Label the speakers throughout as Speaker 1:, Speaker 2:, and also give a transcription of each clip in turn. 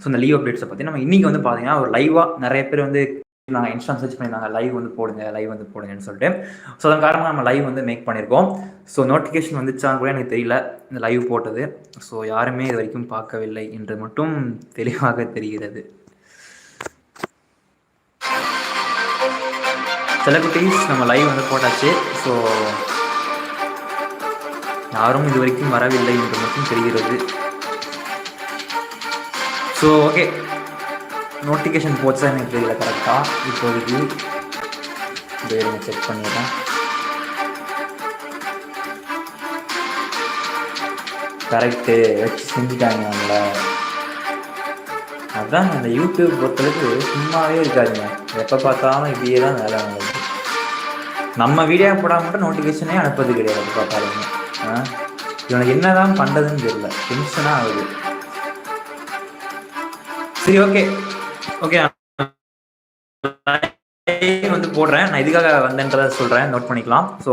Speaker 1: So இந்த leave அப்டேட்ஸை பற்றி நம்ம இன்றைக்கி வந்து பார்த்தீங்கன்னா ஒரு லைவாக நிறைய பேர் வந்து நாங்கள் இன்ஸ்டா சர்ச் பண்ணியிருந்தாங்க. லைவ் வந்து போடுங்க லைவ் வந்து போடுங்கன்னு சொல்லிட்டு. ஸோ அதன் காரணமாக நம்ம லைவ் வந்து மேக் பண்ணியிருக்கோம். ஸோ நோட்டிஃபிகேஷன் வந்துச்சான்னு கூட எனக்கு தெரியல இந்த லைவ் போட்டது. ஸோ யாருமே இது வரைக்கும் பார்க்கவில்லை என்று மட்டும் தெளிவாக தெரிகிறது. சில நம்ம லைவ் வந்து போட்டாச்சு. ஸோ யாரும் இது வரைக்கும் வரவில்லை என்று மட்டும் தெரிகிறது. ஸோ ஓகே நோட்டிஃபிகேஷன் போச்சா எனக்கு தெரியல கரெக்டாக இப்போதைக்கு வேறு செக் பண்ணிடுறேன். கரெக்டு வச்சு செஞ்சுட்டாங்க அவங்கள. அதுதான் அந்த யூடியூப் பொறுத்தளவுக்கு சும்மாவே இருக்காதுங்க. எப்போ பார்த்தாலும் இப்படியே தான் வேலை அவங்களுக்கு நம்ம வீடியோ போடாமல் மட்டும் நோட்டிஃபிகேஷனே அனுப்புறது கிடையாது எப்போ பார்த்தாலுமே. இவனுக்கு என்ன தான் பண்ணுறதுன்னு தெரியல டென்ஷனாக ஆகுது. சரி ஓகே ஓகே வந்து போடுறேன். நான் இதுக்காக வந்தேன்றதை சொல்கிறேன் நோட் பண்ணிக்கலாம். ஸோ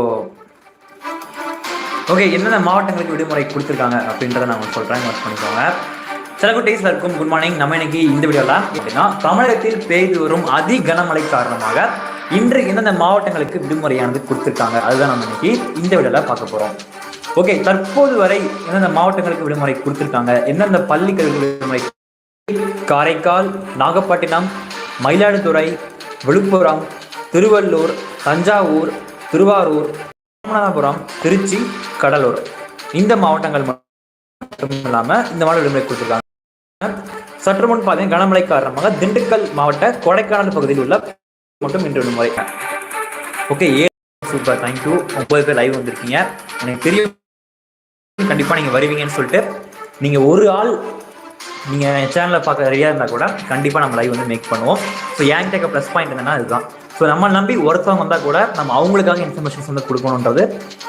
Speaker 1: ஓகே என்னென்ன மாவட்டங்களுக்கு விடுமுறை கொடுத்துருக்காங்க அப்படின்றத நான் சொல்கிறேன் நோட் பண்ணிக்கோங்க. சில குட்டீஸில் இருக்கும். குட் மார்னிங் நம்ம இன்னைக்கு இந்த வீடியோவில் அப்படின்னா தமிழகத்தில் பெய்து வரும் அதி கனமழை காரணமாக இன்று எந்தெந்த மாவட்டங்களுக்கு விடுமுறையானது கொடுத்துருக்காங்க? அதுதான் நம்ம இன்னைக்கு இந்த வீடியோவில் பார்க்க போகிறோம் ஓகே தற்போது வரை எந்தெந்த மாவட்டங்களுக்கு விடுமுறை கொடுத்துருக்காங்க? எந்தெந்த பள்ளிகளுக்கு விடுமுறை காரைக்கால் நாகப்பட்டினம் மயிலாடுதுறை விழுப்புரம் திருவள்ளூர் தஞ்சாவூர் திருவாரூர் ராமநாதபுரம் திருச்சி கடலூர். இந்த மாவட்டங்கள் மட்டும் இல்லாமல் இந்த மாவட்ட விடுமுறை கொடுத்துருக்காங்க. சற்று முன் பார்த்தீங்கன்னா கனமழை காரணமாக திண்டுக்கல் மாவட்ட கொடைக்கானல் பகுதியில் உள்ள மட்டும் இன்று விடுமுறை. ஓகே ஏ சூப்பர் தேங்க்யூ முப்பது பேர் லைவ் வந்திருக்கீங்க. எனக்கு தெரியும். கண்டிப்பாக நீங்கள் வருவீங்கன்னு சொல்லிட்டு நீங்கள் ஒரு ஆள் நீங்கள் சேனலில் பார்க்க ரெடியாக இருந்தால் கூட கண்டிப்பாக நம்ம லைவ் வந்து மேக் பண்ணுவோம். ஸோ என்கிட்ட ப்ளஸ் பாயிண்ட் என்னன்னா இதுதான். ஸோ நம்ம நம்பி ஒருத்தவங்க வந்தால் கூட நம்ம அவங்களுக்காக இன்ஃபர்மேஷன்ஸ் வந்து கொடுக்கணுன்றது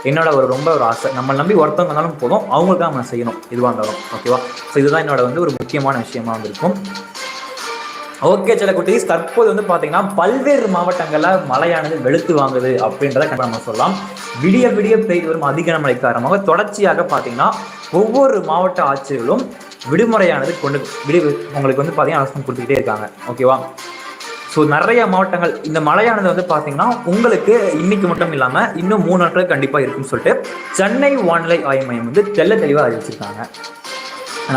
Speaker 1: என்னோட ஒரு ரொம்ப ஒரு ஆசை. நம்ம நம்பி ஒருத்தவங்க வந்தாலும் போதும் அவங்களுக்காக நம்ம செய்யணும் இதுவாக இருந்தாலும். ஓகேவா ஸோ இதுதான் என்னோட வந்து ஒரு முக்கியமான விஷயமா வந்திருக்கும். ஓகே சில குட்டீஸ் தற்போது வந்து பார்த்தீங்கன்னா பல்வேறு மாவட்டங்களில் மழையானது வெளுத்து வாங்குது அப்படின்றத கண்டிப்பாக நம்ம சொல்லலாம். விடிய விடிய பெய்து வரும் அதிக மழை காரணமாக தொடர்ச்சியாக பார்த்தீங்கன்னா ஒவ்வொரு மாவட்ட ஆட்சிகளும் விடுமுறையானது கொண்டு விடு உங்களுக்கு வந்து பார்த்தீங்கன்னா அரசாங்கம் கொடுத்துக்கிட்டே இருக்காங்க. ஓகேவா ஸோ நிறைய மாவட்டங்கள் இந்த மழையானது வந்து பார்த்தீங்கன்னா உங்களுக்கு இன்னைக்கு மட்டும் இல்லாமல் இன்னும் மூணு நாட்கள் கண்டிப்பாக இருக்குன்னு சொல்லிட்டு சென்னை வானிலை ஆய்வு மையம் வந்து தெல்ல தெளிவாக அறிவிச்சிருக்காங்க.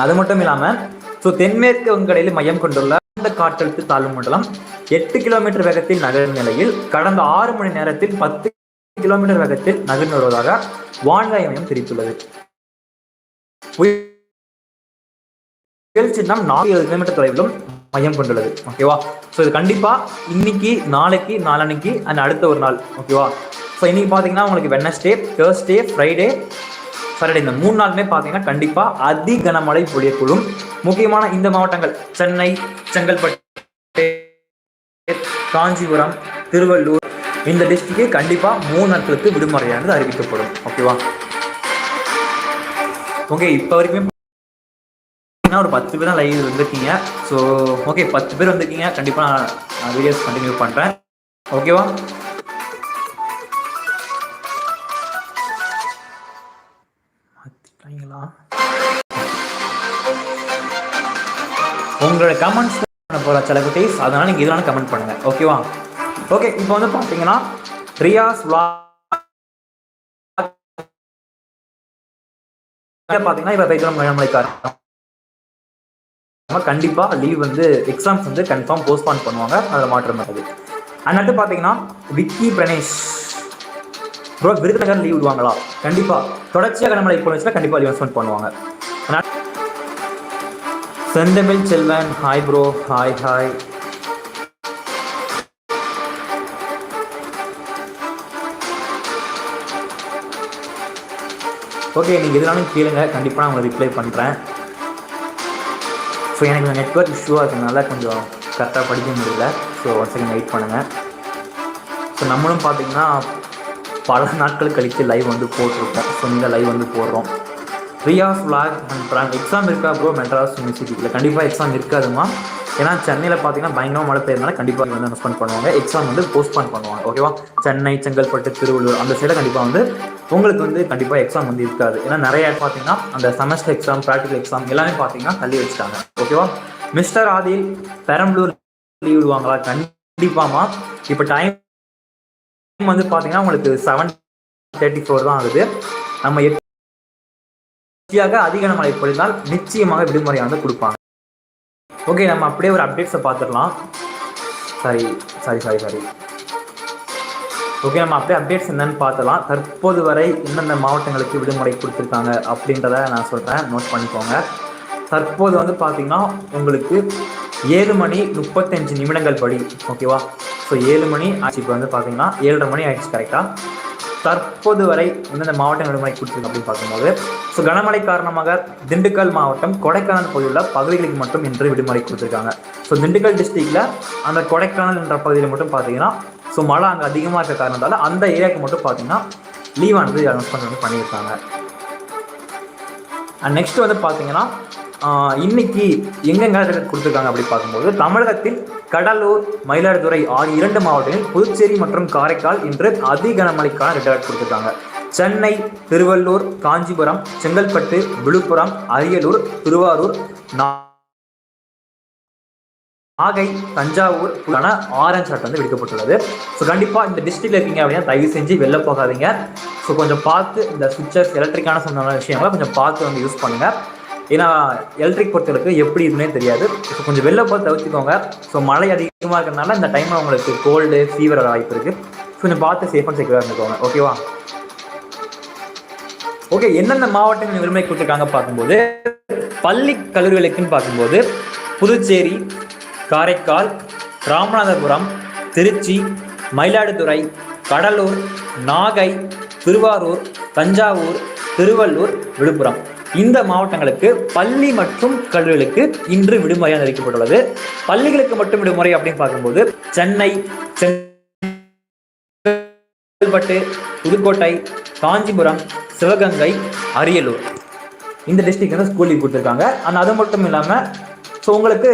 Speaker 1: அது மட்டும் இல்லாமல் ஸோ தென்மேற்கு வங்கடையில் மையம் கொண்டுள்ள இந்த காற்றழுத்த தாழ்வு மண்டலம் எட்டு கிலோமீட்டர் வேகத்தில் நகரும் நிலையில் கடந்த ஆறு மணி நேரத்தில் பத்து கிலோமீட்டர் வேகத்தில் நகர்ந்து வருவதாக வானிலை மையம் தெரிவித்துள்ளது. புயல் சின்னம் நாலு கிலோமீட்டர் தொலைவிலும் மையம் கொண்டுள்ளது. ஓகேவா ஸோ இது கண்டிப்பாக இன்னைக்கு நாளைக்கு நாளன்னைக்கு அண்ட் அடுத்த ஒரு நாள். ஓகேவா ஸோ இன்னைக்கு பார்த்தீங்கன்னா உங்களுக்கு வெனஸ்டே தேர்ஸ்டே ஃப்ரைடே சாட்டர்டே இந்த மூணு நாளுமே பார்த்தீங்கன்னா கண்டிப்பாக அதி கனமழை பொழியக்கூடும். முக்கியமான இந்த மாவட்டங்கள் சென்னை செங்கல்பட்டு காஞ்சிபுரம் திருவள்ளூர் இந்த டிஸ்ட்ரிக்கு கண்டிப்பாக மூணு நாட்களுக்கு விடுமுறையானது அறிவிக்கப்படும். ஓகேவா ஓகே இப்போ வரைக்குமே ஒரு பத்து பேர் தான் லைவ் வந்திருக்கீங்க ஸோ ஓகே பத்து பேர் வந்திருக்கீங்க. கண்டிப்பாக நான் வீடியோஸ் கண்டினியூ பண்ணுறேன் ஓகேவா உங்களோட கமெண்ட்ஸ் பண்ண போகிற சில குட்டீஸ். அதனால் நீங்கள் இதெல்லாம் கமெண்ட் பண்ணுங்கள் ஓகேவா ஓகே இப்போ வந்து பார்த்தீங்கன்னா ரியாஸ் விளா பார்த்தீங்கன்னா இப்போ பெய்தம் மழைக்காரன் கண்டிப்பாக லீவ் வந்து எக்ஸாம்ஸ் வந்து கன்ஃபார்ம் போஸ்ட்பான் பண்ணுவாங்க. அதில் மாற்றம் இருக்குது அண்ணாட்டு பார்த்தீங்கன்னா விக்கி பிரணேஷ் ப்ரோ விருதுநகர் லீவ் விடுவாங்களா? கண்டிப்பாக தொடர்ச்சியாக கடமலை போனச்சுன்னா கண்டிப்பாக அனௌன்ஸ்மெண்ட் பண்ணுவாங்க. Senthamizh Selvan hi bro hi hi okay நீங்கள் எதுனாலும் கேளுங்க. கண்டிப்பாக நான் உங்களை ரிப்ளை பண்ணுறேன் ஸோ எனக்கு நெட்ஒர்க் இஷ்யூவாக இருக்கிறதுனால கொஞ்சம் கரெக்டாக படிக்க முடியல. ஸோ ஒன் செகண்ட் வெயிட் பண்ணுங்கள் ஸோ நம்மளும் பார்த்தீங்கன்னா பல நாட்கள் கழித்து லைவ் வந்து போட்டிருக்கோம். ஸோ இந்த லைவ் வந்து போடுறோம். Riyas vlog and prank exam இருக்கா ப்ரோ மெட்ராஸ் யூனிவர்சிட்டியில் கண்டிப்பாக எக்ஸாம் இருக்காதுமா ஏன்னா சென்னையில் பார்த்தீங்கன்னா பயங்கரமாக மழை பெய்யறதுனால கண்டிப்பாக வந்து அனௌன்ஸ்மெண்ட் பண்ணுவாங்க? எக்ஸாம் வந்து போஸ்ட்பான் பண்ணுவாங்க. ஓகேவா சென்னை செங்கல்பட்டு திருவள்ளூர் அந்த சைடில் கண்டிப்பாக வந்து உங்களுக்கு வந்து கண்டிப்பாக எக்ஸாம் வந்து இருக்காது. ஏன்னா நிறைய பார்த்தீங்கன்னா அந்த செமஸ்டர் எக்ஸாம் ப்ராக்டிகல் எக்ஸாம் எல்லாமே பார்த்தீங்கன்னா தள்ளி வச்சுட்டாங்க. ஓகேவா மிஸ்டர் ஆதில் பெரம்பலூர் லீவ் விடுவாங்களா? கண்டிப்பாமா இப்போ டைம் வந்து பார்த்தீங்கன்னா உங்களுக்கு செவன் தேர்ட்டி ஃபோர் தான் ஆகுது. நம்ம எட்டியாக அதிக மழை பொழிந்தால் நிச்சயமாக விடுமுறையாக வந்து கொடுப்பாங்க. ஓகே நம்ம அப்படியே ஒரு அப்டேட்ஸை பார்த்துடலாம் sorry sorry sorry sorry okay நம்ம அப்படியே அப்டேட்ஸ் என்னன்னு பார்த்தலாம் தற்போது வரை எந்தெந்த மாவட்டங்களுக்கு விடுமுறை கொடுத்துருக்காங்க அப்படின்றத நான் சொல்கிறேன் நோட் பண்ணிக்கோங்க. தற்போது வந்து பார்த்திங்கன்னா உங்களுக்கு ஏழு மணி முப்பத்தஞ்சு நிமிடங்கள் படி ஓகேவா ஸோ ஏழு மணி ஆச்சு. இப்போ வந்து பார்த்தீங்கன்னா ஏழரை மணி ஆயிடுச்சு கரெக்டாக தற்போது வரை எந்தெந்த மாவட்டம் விடுமுறை கொடுத்துருக்கு அப்படின்னு பார்க்கும்போது ஸோ கனமழை காரணமாக திண்டுக்கல் மாவட்டம் கொடைக்கானல் பகுதியில் பகுதிகளுக்கு மட்டும் இன்று விடுமுறை கொடுத்துருக்காங்க. ஸோ திண்டுக்கல் டிஸ்ட்ரிக்டில் அந்த கொடைக்கானல் என்ற பகுதியில் மட்டும் பார்த்தீங்கன்னா ஸோ மழை அங்கே அதிகமாக இருக்க காரணத்தால் அந்த ஏரியாவுக்கு மட்டும் பார்த்தீங்கன்னா லீவ் ஆனது அனௌன்ஸ்மெண்ட் வந்து பண்ணியிருக்காங்க. அண்ட் நெக்ஸ்ட் வந்து பார்த்தீங்கன்னா இன்னைக்கு எங்கெங்க கொடுத்துருக்காங்க அப்படி பார்க்கும்போது தமிழகத்தில் கடலூர் மயிலாடுதுறை ஆகிய இரண்டு மாவட்டங்களில் புதுச்சேரி மற்றும் காரைக்கால் இன்று அதி கனமழைக்கான ரெட் அலர்ட் கொடுத்துருக்காங்க. சென்னை திருவள்ளூர் காஞ்சிபுரம் செங்கல்பட்டு விழுப்புரம் அரியலூர் திருவாரூர் நாகை தஞ்சாவூர் ஆரஞ்ச் அட் வந்து விடுக்கப்பட்டுள்ளது. ஸோ கண்டிப்பாக இந்த டிஸ்ட்ரிக்ட்ல இருக்கீங்க அப்படின்னா தயவு செஞ்சு வெளில போகாதீங்க. ஸோ கொஞ்சம் பார்த்து இந்த சுவிட்சஸ் எலக்ட்ரிக்கான சொன்ன விஷயங்களை கொஞ்சம் பார்த்து வந்து யூஸ் பண்ணுங்கள் ஏன்னா எலக்ட்ரிக் பொறுத்தவரைக்கும் எப்படி இதுனே தெரியாது. ஸோ கொஞ்சம் வெளில போய் தவிர்த்துக்கோங்க. ஸோ மழை அதிகமாக இருக்கிறதுனால இந்த டைமில் உங்களுக்கு கோல்டு ஃபீவர் வாய்ப்பு இருக்குது கொஞ்சம் பார்த்து சேஃப் அண்ட் செக்யூராக இருந்துக்கோங்க. ஓகேவா ஓகே எந்தெந்த மாவட்டங்கள் விரும்பி கொடுத்துருக்காங்க பார்க்கும்போது பள்ளி கல்லூரிகளுக்குன்னு பார்க்கும்போது புதுச்சேரி காரைக்கால் ராமநாதபுரம் திருச்சி மயிலாடுதுறை கடலூர் நாகை திருவாரூர் தஞ்சாவூர் திருவள்ளூர் விழுப்புரம். இந்த மாவட்டங்களுக்கு பள்ளி மற்றும் கல்லூரிகளுக்கு இன்று விடுமுறை அறிவிக்கப்பட்டுள்ளது. பள்ளிகளுக்கு மட்டும் விடுமுறை அப்படின்னு பார்க்கும்போது சென்னை செங்கல்பட்டு புதுக்கோட்டை காஞ்சிபுரம் சிவகங்கை அரியலூர். இந்த டிஸ்ட்ரிக்ட் வந்து ஸ்கூல் லீவ் கொடுத்துருக்காங்க. ஆனால் அது மட்டும் இல்லாமல் ஸோ உங்களுக்கு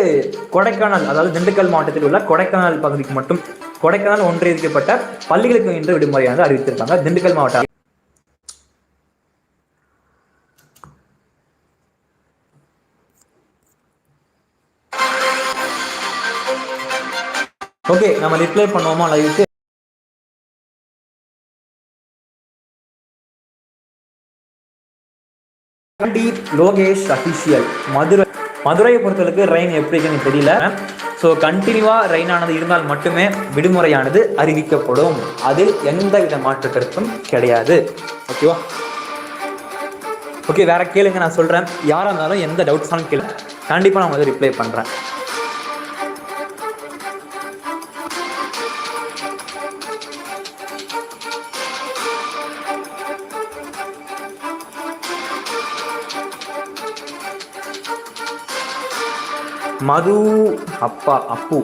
Speaker 1: கொடைக்கானல் அதாவது திண்டுக்கல் மாவட்டத்தில் உள்ள கொடைக்கானல் பகுதிக்கு மட்டும் கொடைக்கானல் ஒன்றியப்பட்ட பள்ளிகளுக்கு இன்று விடுமுறையானது அறிவித்திருக்காங்க. திண்டுக்கல் மாவட்டம் ஓகே நம்ம ரிப்ளை பண்ணுவோமா லைவுக்கு சந்தீப் லோகேஷ் அஃபிஷியல் மதுரை மதுரையை பொறுத்தளவுக்கு ரெயின் எப்படி இருக்குன்னு தெரியல. ஸோ கண்டினியூவாக ரெயின் ஆனது இருந்தால் மட்டுமே விடுமுறையானது அறிவிக்கப்படும். அதில் எந்த வித மாற்று கருத்தும் கிடையாது. ஓகேவா ஓகே வேற கேளுங்க நான் சொல்கிறேன் யாராக இருந்தாலும் எந்த டவுட்ஸாலும் கேளு. கண்டிப்பாக நான் வந்து ரிப்ளை பண்ணுறேன் மது அப்பா அப்பு.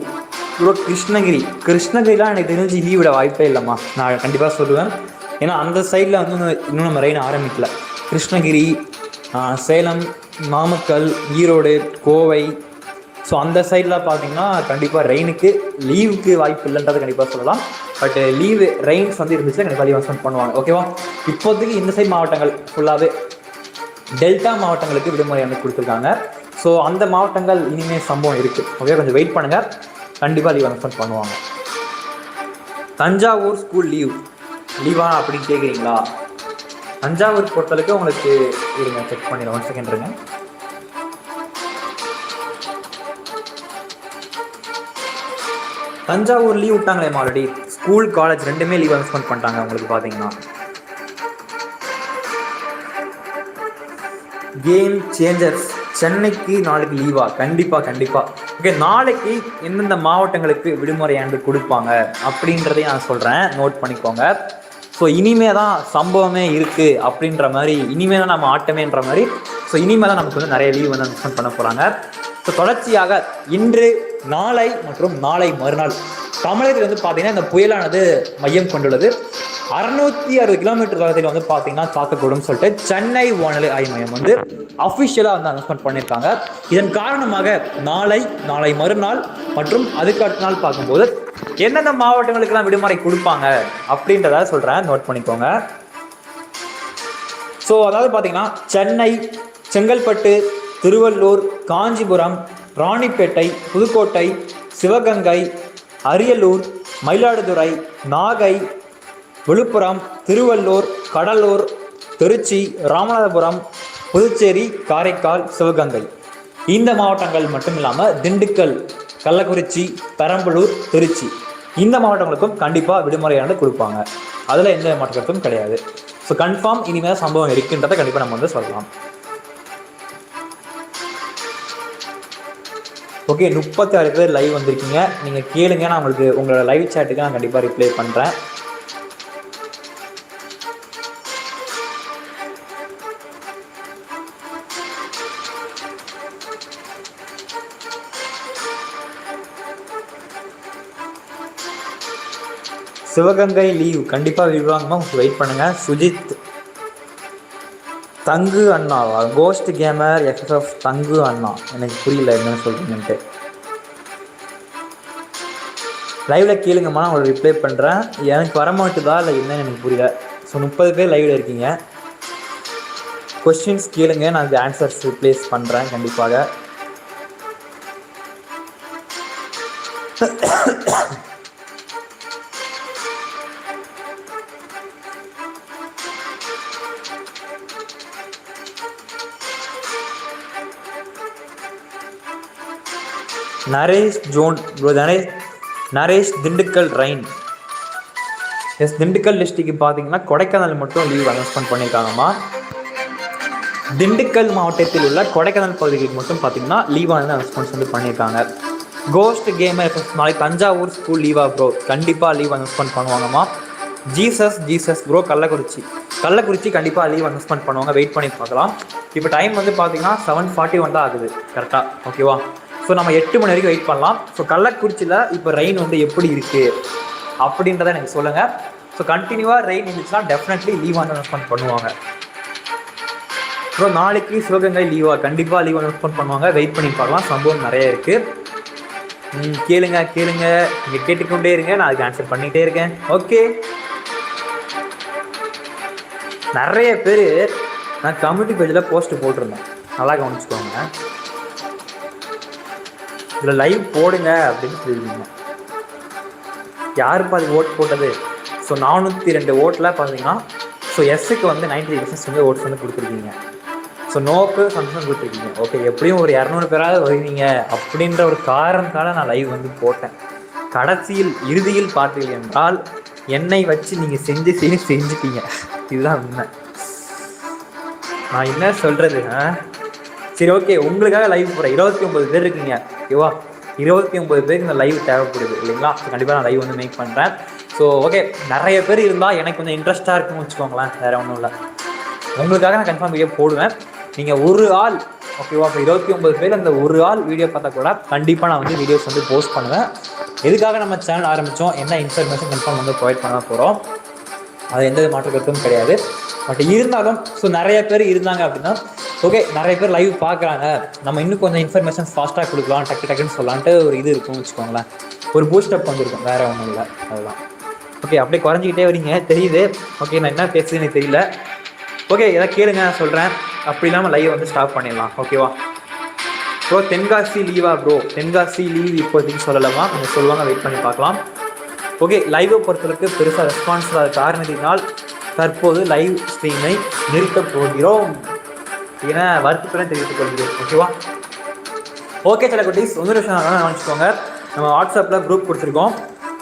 Speaker 1: இவ்வளோ கிருஷ்ணகிரி. கிருஷ்ணகிரிலாம் எனக்கு தெரிஞ்சு லீவ் விட வாய்ப்பே இல்லைம்மா. நான் கண்டிப்பாக சொல்லுவேன். ஏன்னா அந்த சைடில் வந்து இன்னும் நம்ம ரெயின் ஆரம்பிக்கல. கிருஷ்ணகிரி சேலம் நாமக்கல் ஈரோடு கோவை. ஸோ அந்த சைடில் பார்த்தீங்கன்னா கண்டிப்பாக ரெயினுக்கு லீவுக்கு வாய்ப்பு இல்லைன்றதை கண்டிப்பாக சொல்லலாம். பட் லீவு ரெயின்ஸ் வந்து இருந்துச்சுன்னா கண்டிப்பாக லீவ் அனௌன்ஸ்மெண்ட் பண்ணுவாங்க. ஓகேவா இப்போதைக்கு இந்த சைட் மாவட்டங்கள் ஃபுல்லாகவே டெல்டா மாவட்டங்களுக்கு விடுமுறை வந்து கொடுத்துருக்காங்க. ஸோ அந்த மாவட்டங்கள் இனிமேல் சம்பவம் இருக்குது ஓகே கொஞ்சம் வெயிட் பண்ணுங்கள் கண்டிப்பாக லீவ் அனௌன்ஸ்மெண்ட் பண்ணுவாங்க. தஞ்சாவூர் ஸ்கூல் லீவ் லீவா அப்படின்னு கேட்குறீங்களா தஞ்சாவூர் பொறுத்தளவுக்கு உங்களுக்கு இருங்க செக் பண்ணிடுறேன். ஒன் செகண்ட் இருங்க. தஞ்சாவூர் லீவ் விட்டாங்களே ஆல்ரெடி ஸ்கூல் காலேஜ் ரெண்டுமே லீவ் அனௌன்ஸ்மெண்ட் பண்ணிட்டாங்க உங்களுக்கு பார்த்தீங்கன்னா கேம் சேஞ்சர்ஸ் சென்னைக்கு நாளைக்கு லீவா கண்டிப்பா கண்டிப்பா. ஓகே நாளைக்கு எந்தெந்த மாவட்டங்களுக்கு விடுமுறை ஆண்டு கொடுப்பாங்க அப்படின்றதையும் நான் சொல்றேன். நோட் பண்ணிக்கோங்க. ஸோ இனிமே தான் சம்பவமே இருக்கு அப்படின்ற மாதிரி இனிமே தான் நம்ம ஆட்டமேன்ற மாதிரி ஸோ இனிமே தான் நமக்கு வந்து நிறைய லீவ் வந்து அனௌன்ஸ்மெண்ட் பண்ண போறாங்க. ஸோ தொடர்ச்சியாக இன்று நாளை மற்றும் நாளை மறுநாள் தமிழகத்தில் வந்து பார்த்தீங்கன்னா இந்த புயலானது மையம் கொண்டுள்ளது. அறுநூத்தி அறுபது கிலோமீட்டர் தூரத்தில் வந்து பார்த்தீங்கன்னா தாக்கக்கூடும் சொல்லிட்டு சென்னை வானிலை ஆய்வு மையம் வந்து அஃபிஷியலாக வந்து அனௌன்ஸ்மெண்ட் பண்ணியிருக்காங்க. இதன் காரணமாக நாளை நாளை மறுநாள் மற்றும் அதுக்கு அடுத்த நாள் பார்க்கும்போது எந்தெந்த மாவட்டங்களுக்கெல்லாம் விடுமுறை கொடுப்பாங்க அப்படின்றத சொல்கிறேன் நோட் பண்ணிக்கோங்க. ஸோ அதாவது பார்த்தீங்கன்னா சென்னை செங்கல்பட்டு திருவள்ளூர் காஞ்சிபுரம் ராணிப்பேட்டை புதுக்கோட்டை சிவகங்கை அரியலூர் மயிலாடுதுறை நாகை விழுப்புரம் திருவள்ளூர் கடலூர் திருச்சி ராமநாதபுரம் புதுச்சேரி காரைக்கால் சிவகங்கை. இந்த மாவட்டங்கள் மட்டும் இல்லாமல் திண்டுக்கல் கள்ளக்குறிச்சி பெரம்பலூர் திருச்சி. இந்த மாவட்டங்களுக்கும் கண்டிப்பாக விடுமுறையானது கொடுப்பாங்க. அதில் எந்த மாற்ற கிடையாது. ஸோ கன்ஃபார்ம் இனிமேல் சம்பவம் இருக்குன்றதை கண்டிப்பாக நம்ம வந்து சொல்லலாம். ஓகே முப்பத்தி ஆறு பேர் லைவ் வந்திருக்கீங்க. நீங்கள் கேளுங்க நான் உங்களுக்கு உங்களோட லைவ் சேட்டுக்கு நான் கண்டிப்பாக ரிப்ளை பண்ணுறேன் சிவகங்கை லீவ் கண்டிப்பாக விடுவாங்கம்மா வெயிட் பண்ணுங்கள் சுஜித் தங்கு அண்ணாவா கோஸ்ட் கேமர் எஃப்எஃப் தங்கு அண்ணா. எனக்கு புரியல என்னன்னு சொல்கிறீங்கன்ட்டு லைவில் கேளுங்கம்மா நான் உங்களுக்கு ரிப்ளை பண்ணுறேன் எனக்கு வரமாட்டுதா இல்லை என்னன்னு எனக்கு புரியல. ஸோ முப்பது பேர் லைவில் இருக்கீங்க. கொஸ்டின்ஸ் கேளுங்க நான் அது ஆன்சர்ஸ் ரிப்ளேஸ் பண்ணுறேன் கண்டிப்பாக. Naresh zone bro Naresh Naresh Dindigul rain yes Dindigul district பார்த்தீங்கன்னா கொடைக்கானல் மட்டும் லீவ் அனௌன்ஸ்மெண்ட் பண்ணியிருக்காங்கம்மா. திண்டுக்கல் மாவட்டத்தில் உள்ள கொடைக்கானல் பகுதிகளுக்கு மட்டும் பார்த்தீங்கன்னா லீவ் வந்து அனௌன்ஸ்மெண்ட்ஸ் வந்து பண்ணியிருக்காங்க. கோஸ்ட் கேமர் நாளைக்கு தஞ்சாவூர் ஸ்கூல் லீவா ப்ரோ கண்டிப்பாக leave announcement பண்ணுவாங்கம்மா. Jesus Jesus bro Kallakurichi. Kallakurichi கண்டிப்பாக லீவ் அனௌன்ஸ்மெண்ட் பண்ணுவாங்க. வெயிட் பண்ணி பார்க்கலாம். இப்போ டைம் வந்து பார்த்தீங்கன்னா செவன் ஃபார்ட்டி ஒன் தான் ஆகுது. கரெக்டாக ஓகேவா ஸோ நம்ம எட்டு மணி வரைக்கும் வெயிட் பண்ணலாம். ஸோ கள்ளக்குறிச்சியில் இப்போ ரெயின் வந்து எப்படி இருக்குது அப்படின்றத எனக்கு சொல்லுங்கள் ஸோ கண்டினியூவாக ரெயின் இருந்துச்சுன்னா டெஃபினெட்லி லீவ் அனௌன்ஸ்மெண்ட் பண்ணுவாங்க. ஸோ நாளைக்கு சிவகங்கை லீவாக கண்டிப்பாக லீவ் அனௌன்ஸ்மெண்ட் பண்ணுவாங்க. வெயிட் பண்ணி பார்க்கலாம். சம்பவம் நிறைய இருக்குது கேளுங்க கேளுங்க. நீங்கள் கேட்டுக்கொண்டே இருங்க. நான் அதுக்கு ஆன்சர் பண்ணிகிட்டே இருக்கேன். ஓகே நிறைய பேர் நான் கம்யூனிட்டி பேஜில் போஸ்ட்டு போட்டிருந்தேன். நல்லா கவனிச்சுக்கோங்க. இதில் லைவ் போடுங்க அப்படின்னு சொல்லியிருந்தீங்க. யாருப்பா அதுக்கு ஓட் போட்டது? ஸோ நானூற்றி ரெண்டு ஓட்டில் பார்த்தீங்கன்னா ஸோ எஸ்ஸுக்கு வந்து நைன்டி பர்சன்ட் வந்து ஓட்ஸ் வந்து கொடுத்துருக்கீங்க. ஸோ நோக்கு சந்தோஷம் கொடுத்துருக்கீங்க. ஓகே எப்படியும் ஒரு இரநூறு பேராவது வருவீங்க அப்படின்ற ஒரு காரணத்தால் நான் லைவ் வந்து போட்டேன். கடைசியில் இறுதியில் பார்த்தீர்கள் என்றால் என்னை வச்சு நீங்கள் செஞ்சு செய்ய செஞ்சுட்டீங்க. இதுதான் உண்மை. நான் என்ன சொல்கிறது சரி ஓகே உங்களுக்காக லைவ் போகிறேன் இருபத்தி ஒம்பது பேர் இருக்கீங்க. ஓகேவா இருபத்தி ஒம்பது பேருக்கு இந்த லைவ் தேவைப்படுது இல்லைங்களா? கண்டிப்பாக நான் லைவ் வந்து மேக் பண்ணுறேன் ஸோ ஓகே நிறைய பேர் இருந்தால் எனக்கு கொஞ்சம் இன்ட்ரெஸ்ட்டாக இருக்குன்னு வச்சுக்கோங்களேன் வேறு ஒன்றும் இல்லை. உங்களுக்காக நான் கன்ஃபார்ம் வீடியோ போடுவேன். நீங்கள் ஒரு ஆள் ஓகேவா இப்போ இருபத்தி ஒம்பது பேர் அந்த ஒரு ஆள் வீடியோ பார்த்தா கூட கண்டிப்பாக நான் வந்து வீடியோஸ் வந்து போஸ்ட் பண்ணுவேன். எதுக்காக நம்ம சேனல் ஆரம்பித்தோம் என்ன இன்ஃபர்மேஷன் கன்ஃபார்ம் வந்து ப்ரொவைட் பண்ண போகிறோம் அது எந்த மாற்று கருத்தும் கிடையாது. பட் இருந்தாலும் ஸோ நிறைய பேர் இருந்தாங்க அப்படின்னா ஓகே நிறைய பேர் லைவ் பார்க்குறாங்க. நம்ம இன்னும் கொஞ்சம் இன்ஃபர்மேஷன் ஃபாஸ்ட்டாக கொடுக்கலாம் டக்கு டக்குன்னு சொல்லலான்ட்டு ஒரு இது இருக்கும்னு வச்சுக்கோங்களேன். ஒரு பூஸ்ட் அப் வந்துருக்கும் வேறு ஒன்றும் இல்லை அதுதான் ஓகே அப்படியே குறைஞ்சிக்கிட்டே வரீங்க தெரியுது. ஓகே நான் என்ன பேசுதுன்னு தெரியல. ஓகே எதாவது கேளுங்க நான் சொல்கிறேன் அப்படி இல்லாமல் லைவ் வந்து ஸ்டாப் பண்ணிடலாம் ஓகேவா ப்ரோ தென்காசி லீவா ப்ரோ தென்காசி லீவ் இப்போதைக்கு சொல்லலாமா கொஞ்சம் சொல்லுவாங்க வெயிட் பண்ணி பார்க்கலாம். ஓகே லைவை பொறுத்தளவுக்கு பெருசாக ரெஸ்பான்ஸ் இல்லாத காரணத்தினால் தற்போது லைவ் ஸ்ட்ரீமை நிறுத்தப் போகிறோம். என வருத்தத்துடன் தெரிவித்துக் கொள்கிறேன். ஓகேவா ஓகே சில குட்டீஸ் ஒன்று விஷயம் நினச்சிக்கோங்க நம்ம வாட்ஸ்அப்பில் குரூப் கொடுத்துருக்கோம்.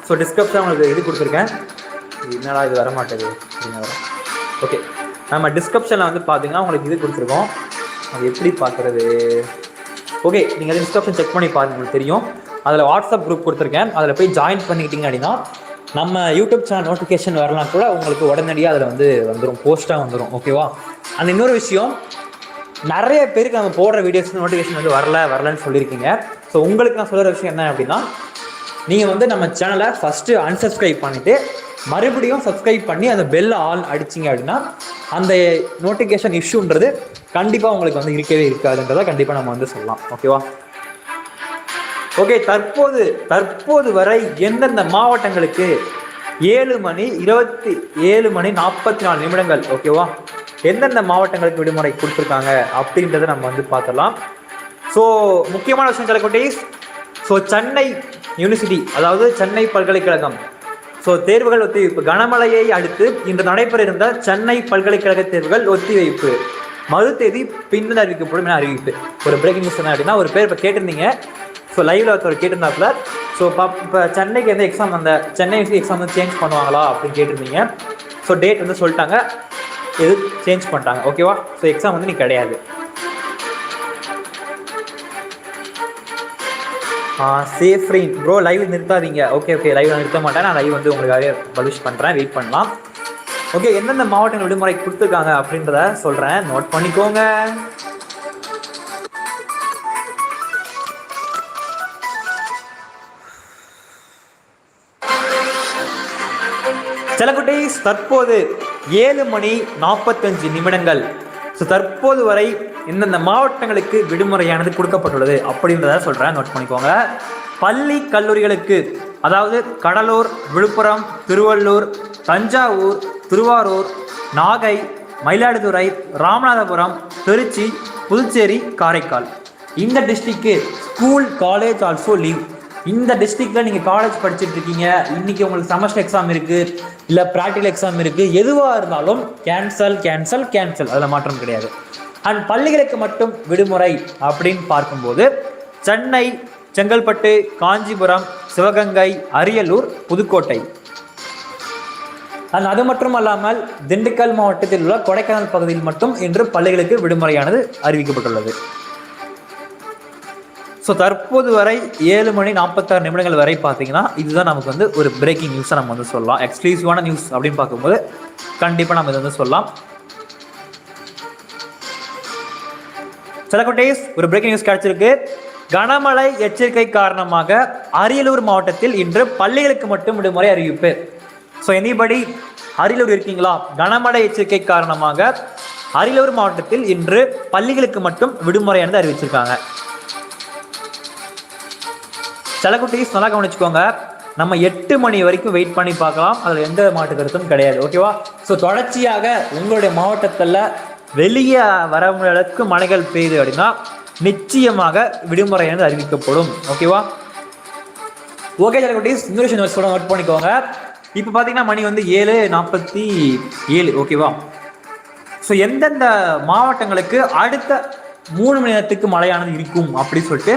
Speaker 1: ஸோ டிஸ்கிரிப்ஷன் உங்களுக்கு இது கொடுத்துருக்கேன். என்னடா இது வரமாட்டேது ஓகே நம்ம டிஸ்கிரிப்ஷனில் வந்து பார்த்தீங்கன்னா உங்களுக்கு இது கொடுத்துருக்கோம். அது எப்படி பார்க்குறது ஓகே நீங்கள் டிஸ்கிரிப்ஷன் செக் பண்ணி பாருங்க உங்களுக்கு தெரியும். அதில் வாட்ஸ்அப் குரூப் கொடுத்துருக்கேன். அதில் போய் ஜாயின் பண்ணிக்கிட்டீங்க அப்படின்னா நம்ம யூடியூப் சேனல் நோட்டிஃபிகேஷன் வரலாம் கூட உங்களுக்கு உடனடியாக அதில் வந்து வந்துடும் போஸ்ட்டாக வந்துடும் ஓகேவா அந்த இன்னொரு விஷயம் நிறைய பேருக்கு நம்ம போடுற வீடியோஸ் நோட்டிஃபிகேஷன் வந்து வரல வரலன்னு சொல்லியிருக்கீங்க. ஸோ உங்களுக்கு நான் சொல்கிற விஷயம் என்ன அப்படின்னா நீங்கள் வந்து நம்ம சேனலை ஃபஸ்ட்டு அன்சப்ஸ்கிரைப் பண்ணிவிட்டு மறுபடியும் சப்ஸ்கிரைப் பண்ணி அந்த பெல் ஆல் அடிச்சிங்க அப்படின்னா அந்த நோட்டிஃபிகேஷன் இஷ்யூன்றது கண்டிப்பாக உங்களுக்கு வந்து இருக்கவே இருக்காதுன்றதை கண்டிப்பாக நம்ம வந்து சொல்லலாம் ஓகேவா ஓகே தற்போது தற்போது வரை எந்தெந்த மாவட்டங்களுக்கு ஏழு மணி இருபத்தி ஏழு மணி நாற்பத்தி நாலு நிமிடங்கள் ஓகேவா எந்தெந்த மாவட்டங்களுக்கு விடுமுறை கொடுத்துருக்காங்க அப்படின்றத நம்ம வந்து பார்த்துடலாம். ஸோ முக்கியமான விஷயம் சொல்லக்கூடிய ஸோ சென்னை யூனிவர்சிட்டி அதாவது சென்னை பல்கலைக்கழகம். ஸோ தேர்வுகள் ஒத்திவைப்பு. கனமழையை அடுத்து இன்று நடைபெற இருந்த சென்னை பல்கலைக்கழக தேர்வுகள் ஒத்திவைப்பு. மறு தேதி பின்னர் அறிவிக்கப்படும் என அறிவிப்பு. ஒரு பிரேக்கிங் நியூஸ் என்ன அப்படின்னா ஒரு பேர் இப்போ கேட்டிருந்தீங்க. ஸோ லைவ்ல ஒருத்தர் கேட்டிருந்தாப்புல. ஸோ இப்போ சென்னைக்கு எந்த எக்ஸாம் அந்த சென்னை எக்ஸாம் வந்து சேஞ்ச் பண்ணுவாங்களா அப்படின்னு கேட்டிருந்தீங்க. ஸோ டேட் வந்து சொல்லிட்டாங்க. எது சேஞ்ச் பண்ணிட்டாங்க. ஓகேவா ஸோ எக்ஸாம் வந்து நீ கிடையாது. சேஃப் ரீன் ப்ரோ லைவ் நிறுத்தாதீங்க. ஓகே ஓகே லைவ் நிறுத்த மாட்டேன். நான் லைவ் வந்து உங்களுக்காக பலூஷ் பண்ணுறேன் வெயிட் பண்ணலாம். ஓகே எந்தெந்த மாவட்டங்கள் விடுமுறை கொடுத்துருக்காங்க அப்படின்றத சொல்கிறேன் நோட் பண்ணிக்கோங்க. செலகுட்டேஸ் தற்போது ஏழு மணி நாற்பத்தஞ்சு நிமிடங்கள். ஸோ தற்போது வரை இந்தந்த மாவட்டங்களுக்கு விடுமுறையானது கொடுக்கப்பட்டுள்ளது அப்படின்றத சொல்கிறேன் நோட் பண்ணிக்கோங்க. பள்ளி கல்லூரிகளுக்கு அதாவது கடலூர் விழுப்புரம் திருவள்ளூர் தஞ்சாவூர் திருவாரூர் நாகை மயிலாடுதுறை ராமநாதபுரம் திருச்சி புதுச்சேரி காரைக்கால். இந்த டிஸ்ட்ரிக்கு ஸ்கூல் காலேஜ் ஆல்சோ லீவ் இந்த டிஸ்ட்ரிக்டில் நீங்கள் காலேஜ் படிச்சுட்டு இருக்கீங்க. இன்றைக்கி உங்களுக்கு செமஸ்டர் எக்ஸாம் இருக்குது இல்லை ப்ராக்டிகல் எக்ஸாம் இருக்குது எதுவாக இருந்தாலும் கேன்சல் கேன்சல் கேன்சல் அதில் மாற்றம் கிடையாது. அண்ட் பள்ளிகளுக்கு மட்டும் விடுமுறை அப்படின்னு பார்க்கும்போது சென்னை செங்கல்பட்டு காஞ்சிபுரம் சிவகங்கை அரியலூர் புதுக்கோட்டை. அண்ட் அது மட்டும் அல்லாமல் திண்டுக்கல் மாவட்டத்தில் உள்ள கொடைக்கானல் பகுதியில் மட்டும் இன்று பள்ளிகளுக்கு விடுமுறையானது அறிவிக்கப்பட்டுள்ளது. ஸோ தற்போது வரை ஏழு மணி நாற்பத்தாறு நிமிடங்கள் வரை பார்த்தீங்கன்னா இதுதான் நமக்கு வந்து ஒரு பிரேக்கிங் நியூஸை நம்ம வந்து சொல்லலாம். எக்ஸ்க்ளூசிவான நியூஸ் அப்படின்னு பார்க்கும்போது கண்டிப்பாக நம்ம இதை வந்து சொல்லலாம். சில குட்டீஸ் ஒரு பிரேக்கிங் நியூஸ் கிடைச்சிருக்கு. கனமழை எச்சரிக்கை காரணமாக அரியலூர் மாவட்டத்தில் இன்று பள்ளிகளுக்கு மட்டும் விடுமுறை அறிவிப்பு. ஸோ எனிபடி அரியலூர் இருக்கீங்களா? கனமழை எச்சரிக்கை காரணமாக அரியலூர் மாவட்டத்தில் இன்று பள்ளிகளுக்கு மட்டும் விடுமுறையானது அறிவிச்சிருக்காங்க. சில குட்டீஸ் நல்லா கவனிச்சுக்கோங்க. நம்ம எட்டு மணி வரைக்கும் வெயிட் பண்ணி பார்க்கலாம். அதில் எந்த மாட்டு கருத்தும் கிடையாது. ஓகேவா ஸோ தொடர்ச்சியாக உங்களுடைய மாவட்டத்தில் வெளியே வர அளவுக்கு மழைகள் பெய்யுது அப்படின்னா நிச்சயமாக விடுமுறை என்று அறிவிக்கப்படும். ஓகேவா ஓகே சில குட்டீஸ் இன்னொரு விஷயம் நோட் பண்ணிக்கோங்க. இப்போ பார்த்தீங்கன்னா மணி வந்து ஏழு நாற்பத்தி ஏழு. ஓகேவா ஸோ எந்தெந்த மாவட்டங்களுக்கு அடுத்த மூணு மணி நேரத்துக்கு மழையானது இருக்கும் அப்படின்னு சொல்லிட்டு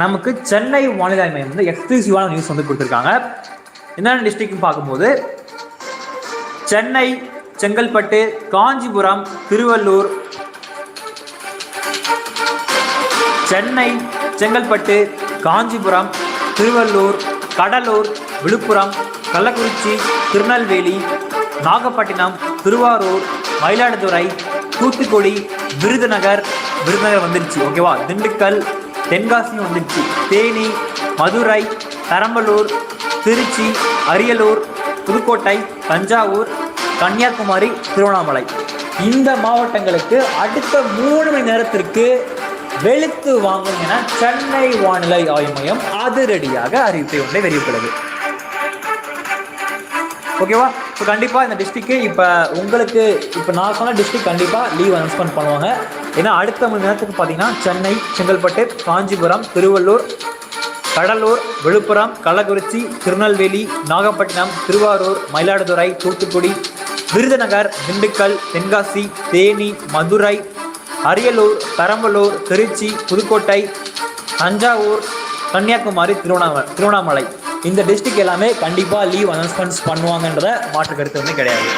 Speaker 1: நமக்கு சென்னை வானிலை மையம் வந்து எக்ஸ்க்ளூசிவான நியூஸ் வந்து கொடுத்துருக்காங்க. என்னென்ன டிஸ்ட்ரிக்ட்னு பார்க்கும்போது சென்னை செங்கல்பட்டு காஞ்சிபுரம் திருவள்ளூர் சென்னை செங்கல்பட்டு காஞ்சிபுரம் திருவள்ளூர் கடலூர் விழுப்புரம் கள்ளக்குறிச்சி திருநெல்வேலி நாகப்பட்டினம் திருவாரூர் மயிலாடுதுறை தூத்துக்குடி விருதுநகர் விருதுநகர் வந்துருச்சு. ஓகேவா திண்டுக்கல் தென்காசியும் வந்துடுச்சு. தேனி மதுரை பெரம்பலூர் திருச்சி அரியலூர் புதுக்கோட்டை தஞ்சாவூர் கன்னியாகுமரி திருவண்ணாமலை. இந்த மாவட்டங்களுக்கு அடுத்த மூணு மணி நேரத்திற்கு வெளுத்து வாங்கும் என சென்னை வானிலை ஆய்வு மையம் அதிரடியாக அறிவிப்பை ஒன்றை வெளியிட்டுள்ளது. ஓகேவா? இப்போ கண்டிப்பாக இந்த டிஸ்ட்ரிக்கு இப்போ உங்களுக்கு இப்போ நான் சொன்ன டிஸ்ட்ரிக் கண்டிப்பாக லீவ் அனௌன்ஸ்மெண்ட் பண்ணுவாங்க. ஏன்னா அடுத்த மணி நேரத்துக்கு பார்த்தீங்கன்னா சென்னை செங்கல்பட்டு காஞ்சிபுரம் திருவள்ளூர் கடலூர் விழுப்புரம் கள்ளக்குறிச்சி திருநெல்வேலி நாகப்பட்டினம் திருவாரூர் மயிலாடுதுறை தூத்துக்குடி விருதுநகர் திண்டுக்கல் தென்காசி தேனி மதுரை அரியலூர் பெரம்பலூர் திருச்சி புதுக்கோட்டை தஞ்சாவூர் கன்னியாகுமரி திருவண்ணாமலை திருவண்ணாமலை. இந்த டிஸ்ட்ரிக் எல்லாமே கண்டிப்பாக லீவ் அனௌன்ஸ்மெண்ட்ஸ் பண்ணுவாங்கன்றத மாற்று கருத்து வந்து கிடையாது.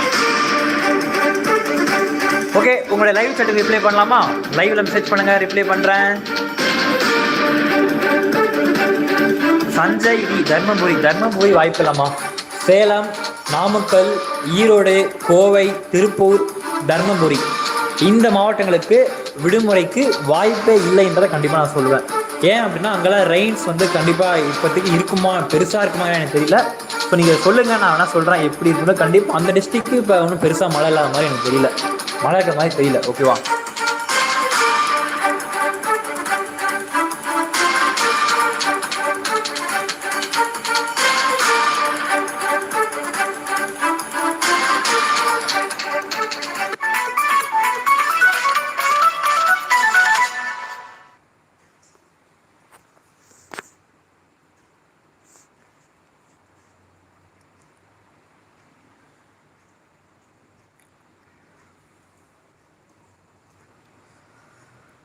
Speaker 1: ஓகே உங்களுடைய லைவ் சாட்டுக்கு ரிப்ளை பண்ணலாமா? லைவ்ல மெசேஜ் பண்ணுங்க ரிப்ளை பண்ணுறேன் சஞ்சய் வி தர்மபுரி தர்மபுரி வாய்ப்பு இல்லாமா சேலம் நாமக்கல் ஈரோடு கோவை திருப்பூர் தர்மபுரி. இந்த மாவட்டங்களுக்கு விடுமுறைக்கு வாய்ப்பே இல்லைன்றதை கண்டிப்பாக நான் சொல்லுவேன். ஏன் அப்படின்னா அங்கெல்லாம் ரெயின்ஸ் வந்து கண்டிப்பாக இப்போதைக்கு இருக்குமா பெருசாக இருக்குமா எனக்கு தெரியல. இப்போ நீங்கள் சொல்லுங்கள் நான் வேணால் சொல்கிறேன் எப்படி இருக்குன்னு கண்டிப்பாக அந்த டிஸ்ட்ரிக்ட்டு இப்போ ஒன்றும் பெருசாக மழை இல்லாத மாதிரி எனக்கு தெரியல. மழை இருக்கிற மாதிரி தெரியல ஓகேவா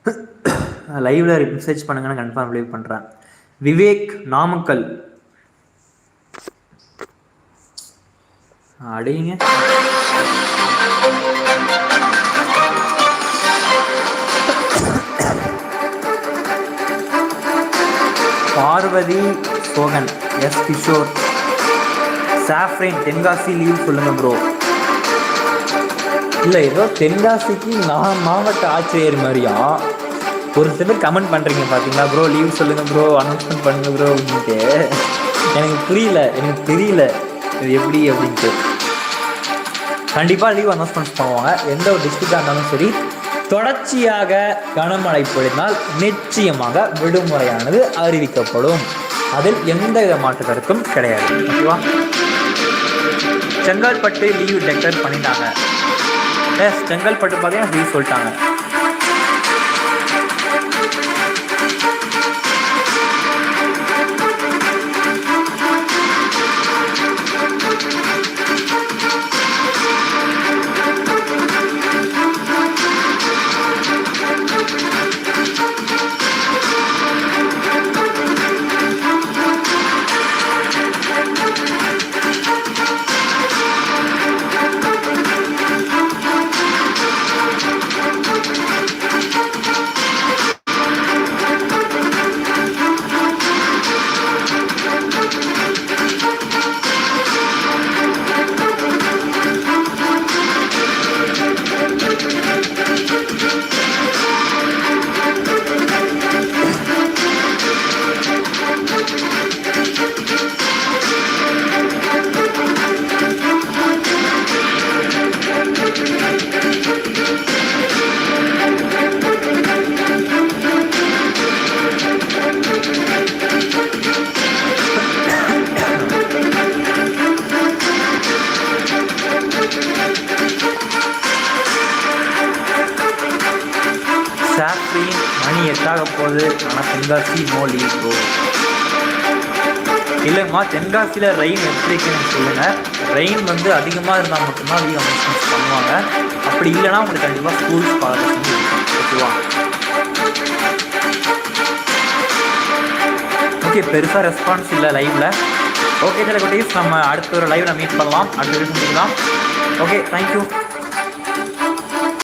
Speaker 1: லைவில் ரிசர்ச் பண்ணுங்கன்னு கன்ஃபார்ம் ரிலீவ் பண்ணுறேன் விவேக் நாமக்கல். அடையுங்க பார்வதி சோகன் எஸ் கிஷோர். சாஃப்ரின் தென்காசி லீவ் சொல்லுங்க ப்ரோ இல்லை ஏதோ தென்காசிக்கு நான் மாவட்ட ஆட்சியர் மாதிரியா? ஒரு சிலர் கமெண்ட் பண்ணுறீங்க பார்த்தீங்களா ப்ரோ லீவ் சொல்லுங்கள் ப்ரோ அனௌன்ஸ்மெண்ட் பண்ணுங்க ப்ரோ அப்படின்ட்டு. எனக்கு புரியல எனக்கு தெரியல. இது எப்படி அப்படின்ட்டு. கண்டிப்பாக லீவ் அனௌன்ஸ்மெண்ட் பண்ணுவாங்க. எந்த ஒரு டிஸ்ட்ரிக்டாக இருந்தாலும் சரி தொடர்ச்சியாக கனமழை பொழிந்தால் நிச்சயமாக விடுமுறையானது அறிவிக்கப்படும். அதில் எந்த வித மாற்று கருத்தும் கிடையாது. ஓகேவா? செங்கல்பட்டு லீவ் டெக்ளேர் பண்ணிட்டாங்க. எஸ் செங்கல்பட்டு பார்த்தீங்கன்னா லீவ் சொல்லிட்டாங்க தென்காசி நோ லீவ் ப்ரோ இல்லைம்மா தென்காசியில் ரெயின் எப்படி இருக்குன்னு சொல்லுங்கள் ரெயின் வந்து அதிகமாக இருந்தால் மட்டும்தான் லீவ் அனௌன்ஸ்மெண்ட்ஸ் பண்ணுவாங்க அப்படி இல்லைன்னா உங்களுக்கு கண்டிப்பாக ஸ்கூல்ஸ் காலேஜஸ் இருக்கும் ஓகேவா? ஓகே பெருசாக ரெஸ்பான்ஸ் இல்லை லைவில் ஓகே சில குட்டீஸ் நம்ம அடுத்த ஒரு லைவில் மீட் பண்ணலாம். அடுத்த வீடியோ முடிக்கலாம். Okay thank you